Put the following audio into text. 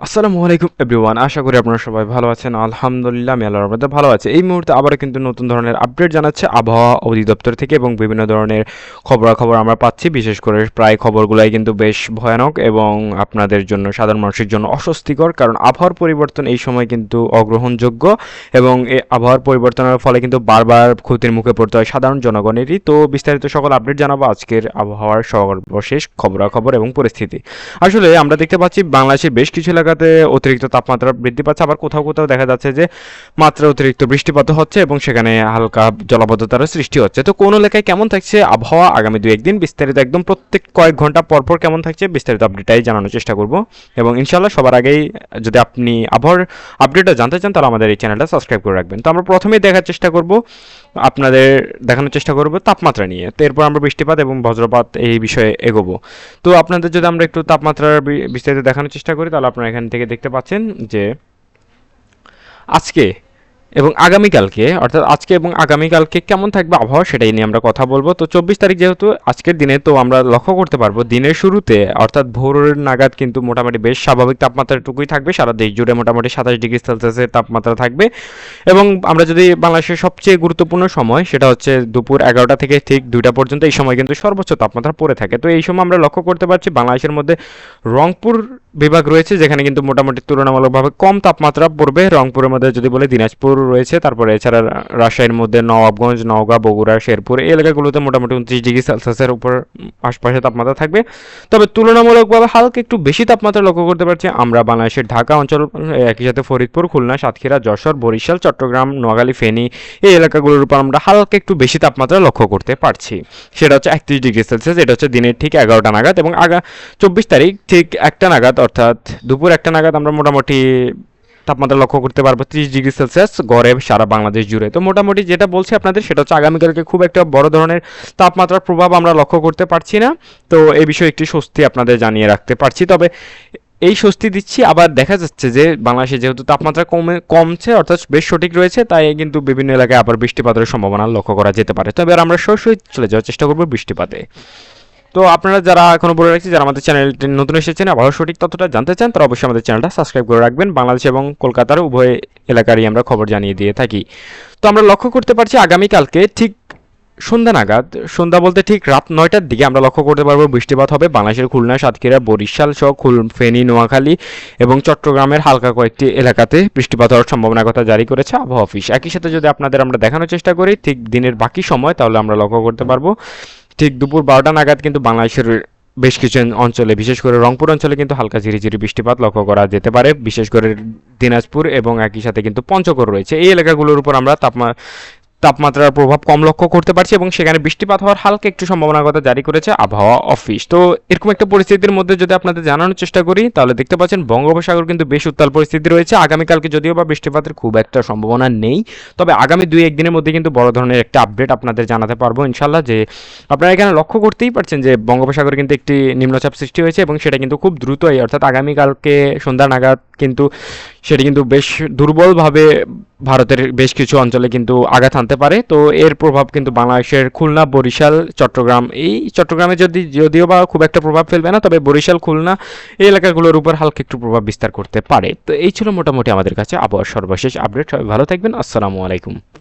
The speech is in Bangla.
আসসালামু আলাইকুম এভরিওয়ান আশা করি আপনারা সবাই ভালো আছেন। আলহামদুলিল্লাহ, আমি আল্লাহর রহমতে ভালো আছে। এই মুহূর্তে আবারও কিন্তু নতুন ধরনের আপডেট জানাচ্ছে আবহাওয়া অধিদপ্তর থেকে এবং বিভিন্ন ধরনের খবরাখবর আমরা পাচ্ছি। বিশেষ করে প্রায় খবরগুলাই কিন্তু বেশ ভয়ানক এবং আপনাদের জন্য, সাধারণ মানুষের জন্য অস্বস্তিকর, কারণ আবহাওয়ার পরিবর্তন এই সময় কিন্তু অগ্রহণযোগ্য এবং এই আবহাওয়ার পরিবর্তনের ফলে কিন্তু বারবার ক্ষতির মুখে পড়তে হয় সাধারণ জনগণেরই। তো বিস্তারিত সকল আপডেট জানাব আজকের আবহাওয়ার সর্বশেষ খবরাখবর এবং পরিস্থিতি। আসলে আমরা দেখতে পাচ্ছি বাংলাদেশের বেশ কিছু এলাকাতে অতিরিক্ত তাপমাত্রা বৃদ্ধি পাচ্ছে। আবার কোথাও কোথাও দেখা যাচ্ছে যে মাত্রা অতিরিক্ত বৃষ্টিপাত হচ্ছে এবং সেখানে হালকা জলাবদ্ধতারও সৃষ্টি হচ্ছে। তো কোন এলাকায় কেমন থাকছে আবহাওয়া? আগামী দু একদিন বিস্তারিত একদম প্রত্যেক কয়েক ঘণ্টা পর পর কেমন থাকছে বিস্তারিত আপডেটটাই জানানোর চেষ্টা করব। এবং ইনশাল্লাহ সবার আগেই যদি আপনি আবহাওয়ার আপডেটটা জানতে চান তাহলে আমাদের এই চ্যানেলটা সাবস্ক্রাইব করে রাখবেন। তো আমরা প্রথমেই দেখার চেষ্টা করব আপনাদের দেখানোর চেষ্টা করব তাপমাত্রা নিয়ে। তো এরপর আমরা বৃষ্টিপাত এবং বজ্রপাত এই বিষয়ে এগোবো। তো আপনাদের যদি আমরা একটু তাপমাত্রার বিস্তারিত দেখানোর চেষ্টা করি, তাহলে আপনারা এখান থেকে দেখতে পাচ্ছেন যে আজকে এবং আগামীকালকে, অর্থাৎ আজকে এবং আগামীকালকে কেমন থাকবে আবহাওয়া সেটাই নিয়ে আমরা কথা বলব। তো চব্বিশ তারিখ যেহেতু আজকের দিনে, তো আমরা লক্ষ্য করতে পারব দিনের শুরুতে, অর্থাৎ ভোরের নাগাদ কিন্তু মোটামুটি বেশ স্বাভাবিক তাপমাত্রাটুকুই থাকবে। সারা দেশ জুড়ে মোটামুটি সাতাশ ডিগ্রি সেলসিয়াসের তাপমাত্রা থাকবে। এবং আমরা যদি বাংলাদেশের সবচেয়ে গুরুত্বপূর্ণ সময়, সেটা হচ্ছে দুপুর এগারোটা থেকে ঠিক দুইটা পর্যন্ত, এই সময় কিন্তু সর্বোচ্চ তাপমাত্রা পড়ে থাকে। তো এই সময় আমরা লক্ষ্য করতে পারছি বাংলাদেশের মধ্যে রংপুর বিভাগ রয়েছে, যেখানে কিন্তু মোটামুটি তুলনামূলকভাবে কম তাপমাত্রা পড়বে। রংপুরের মধ্যে যদি বলে দিনাজপুর রয়েছে, তারপরে এছাড়া রাজশাহীর মধ্যে নবাবগঞ্জ, নওগাঁ, বগুড়া, শেরপুর, এই এলাকাগুলোতে মোটামুটি উনত্রিশ ডিগ্রি সেলসিয়াসের উপর আশপাশে তাপমাত্রা থাকবে। তবে তুলনামূলকভাবে হালকা একটু বেশি তাপমাত্রা লক্ষ্য করতে পারছি আমরা বাংলাদেশের ঢাকা অঞ্চল, একই সাথে ফরিদপুর, খুলনা, সাতক্ষীরা, যশোর, বরিশাল, চট্টগ্রাম, নোয়াখালী, ফেনী, এই এলাকাগুলোর উপর আমরা হালকা একটু বেশি তাপমাত্রা লক্ষ্য করতে পারছি। সেটা হচ্ছে একত্রিশ ডিগ্রি সেলসিয়াস, এটা হচ্ছে দিনের ঠিক এগারোটা নাগাদ এবং আগা চব্বিশ তারিখ ঠিক একটা নাগাদ, অর্থাৎ দুপুর একটা নাগাদ আমরা মোটামুটি তাপমাত্রা লক্ষ্য করতে পারব ত্রিশ ডিগ্রি সেলসিয়াস গড়ে সারা বাংলাদেশ জুড়ে। তো মোটামুটি যেটা বলছি আপনাদের, সেটা হচ্ছে আগামীকালকে খুব একটা বড় ধরনের তাপমাত্রার প্রভাব আমরা লক্ষ্য করতে পারছি না। তো এই বিষয়ে একটি স্বস্তি আপনাদের জানিয়ে রাখতে পারছি। তবে এই স্বস্তি দিচ্ছি, আবার দেখা যাচ্ছে যে বাংলাদেশে যেহেতু তাপমাত্রা কমে, কমছে, অর্থাৎ বেশ সঠিক রয়েছে, তাই কিন্তু বিভিন্ন এলাকায় আবার বৃষ্টিপাতের সম্ভাবনা লক্ষ্য করা যেতে পারে। তবে আমরা সরাসরি চলে যাওয়ার চেষ্টা করব বৃষ্টিপাতে। তো আপনারা যারা এখনও বলে রাখছি, যারা আমাদের চ্যানেলটি নতুন এসেছেন, আবারও সঠিক তথ্যটা জানতে চান, তারা অবশ্যই আমাদের চ্যানেলটা সাবস্ক্রাইব করে রাখবেন। বাংলাদেশ এবং কলকাতার উভয় এলাকারই আমরা খবর জানিয়ে দিয়ে থাকি। তো আমরা লক্ষ্য করতে পারছি, আগামীকালকে ঠিক সন্ধ্যা নাগাদ, সন্ধ্যা বলতে ঠিক রাত নয়টার দিকে আমরা লক্ষ্য করতে পারব, বৃষ্টিপাত হবে। বাংলাদেশের খুলনা, সাতক্ষীরা, বরিশাল সহ খুল, ফেনী, নোয়াখালী এবং চট্টগ্রামের হালকা কয়েকটি এলাকাতে বৃষ্টিপাত হওয়ার সম্ভাবনার কথা জারি করেছে আবহাওয়া অফিস। একই সাথে যদি আপনাদের আমরা দেখানোর চেষ্টা করি, ঠিক দিনের বাকি সময়, তাহলে আমরা লক্ষ্য করতে পারব ঠিক দুপুর বারোটা নাগাদ কিন্তু বাংলাদেশের বেশ কিছু অঞ্চলে, বিশেষ করে রংপুর অঞ্চলে কিন্তু হালকা ঝিরিঝিরি বৃষ্টিপাত লক্ষ্য করা যেতে পারে। বিশেষ করে দিনাজপুর এবং একই সাথে কিন্তু পঞ্চগড় রয়েছে। এই এলাকাগুলোর উপর আমরা তাপমা তাপমাত্রার প্রভাব কম লক্ষ্য করতে পারছি এবং সেখানে বৃষ্টিপাত হওয়ার হালকা একটু সম্ভাবনার কথা জারি করেছে আবহাওয়া অফিস। তো এরকম একটা পরিস্থিতির মধ্যে যদি আপনাদের জানানোর চেষ্টা করি, তাহলে দেখতে পাচ্ছেন বঙ্গোপসাগর কিন্তু বেশ উত্তাল পরিস্থিতি রয়েছে। আগামীকালকে যদিও বা বৃষ্টিপাতের খুব একটা সম্ভাবনা নেই, তবে আগামী দুই একদিনের মধ্যে কিন্তু বড় ধরনের একটা আপডেট আপনাদের জানাতে পারব ইনশাল্লাহ যে আপনারা এখানে লক্ষ্য করতেই পারছেন যে বঙ্গোপসাগরে কিন্তু একটি নিম্নচাপ সৃষ্টি হয়েছে এবং সেটা কিন্তু খুব দ্রুতই, অর্থাৎ আগামীকালকে সন্ধ্যা নাগাদ কিন্তু সেটি কিন্তু বেশ দুর্বলভাবে ভারতের বেশ কিছু অঞ্চলে কিন্তু আঘাত আনতে পারে। তো এর প্রভাব কিন্তু বাংলাদেশের খুলনা, বরিশাল, চট্টগ্রাম। এই চট্টগ্রামে যদি, যদিও বা খুব একটা প্রভাব ফেলবে না, তবে বরিশাল, খুলনা এই এলাকাগুলোর উপর হালকা একটু প্রভাব বিস্তার করতে পারে। তো এই ছিল মোটামুটি আমাদের কাছে আবহাওয়ার সর্বশেষ আপডেট। ভালো থাকবেন। আসসালামু আলাইকুম।